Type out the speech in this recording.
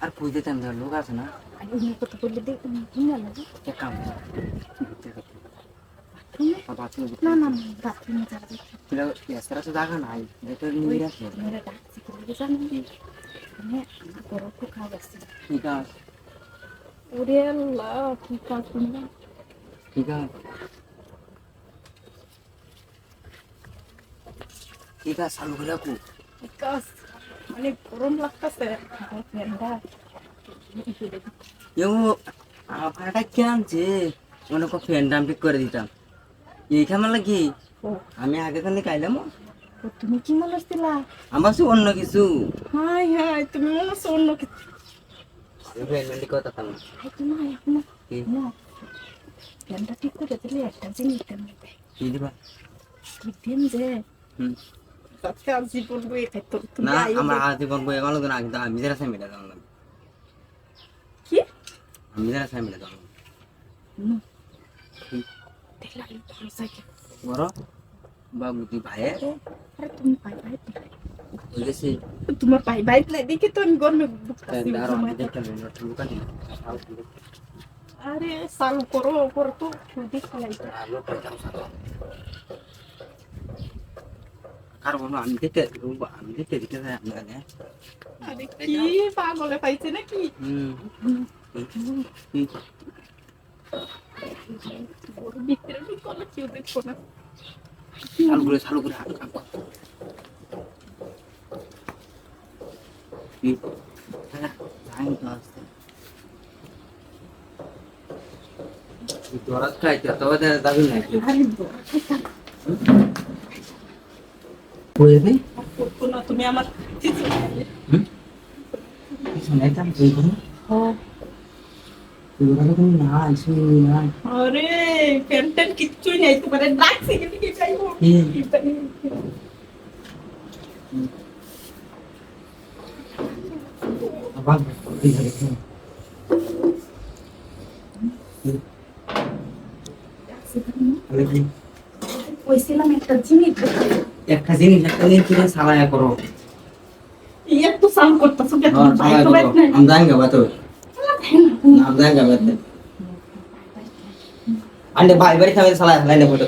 আরে কই দিতাম লোক আছে না কত বললে দেখ কাম বাথরুম না না বাথরুমে যাবে দেখি এসরা তো জায়গা নাই এটা নিয়ে আসে কি মানে বড় তো খাওয়া গেছে? আছে ওরে আল্লাহ কি কাজ শুনলাম ঠিক আছে ঠিক আছে চালু করে রাখো কি কাজ মানে গরম লাগতেছে এও ভাড়াটা কে আনছে মনে ফ্যান দাম ঠিক করে দিতাম এই খামার লাগি আমি আগে খাইলাম ও, তুমি কি মনে হচ্ছিলা আমার সে অন্য কিছু। হাই হাই তুমি মনে হচ্ছে অন্য কিছু আমি কথা তাম হাই তুমি হাই না না ফ্যানটা ঠিক করে দিলে একটা জিনিস দেন কি দিবা? কি দিন যে। হুম। তাতে আর জীবন বয়ে খাইতো না আমার যে- আজীবন বই আমার লোক আগে আমি যারা কি? আমি যারা দেখলাম ভালো সাইকে বড়? বাবু তুই ভাই আরে তুমি পাই পাই। হয়ে গেছে তোমার পাই পাই নাই দেখে তো আমি গরমে বুকতাছি দাঁড়াও আমি ঘুমাই দেখতে লুকা দিই আরে চালু করো ওপর তো খুবই খালাই আলো পেতাম আর বলো আমি দেখতে আমি দেখতে দিতে যাই আপনার আরে কি পাগলে পাইছে নাকি? হুম। ওর ভিতরে ঢুকলে কেউ দেখব না। চালু করে চালু করে হাত দরাজ খাইতে তবে দাবি নাই। তুমি আমার শুনি না আরে! প্যান্টের কিচ্ছুই নাই তোমার ডাকছে কিন্তু কি চাইব একটা জিনিস একটা জিনিস একটা জিনিস কিনে সালায়া করো। ইয়ে তো সাল তো అంటే బాయ్ బరి సమయం సలహా లేకపోతే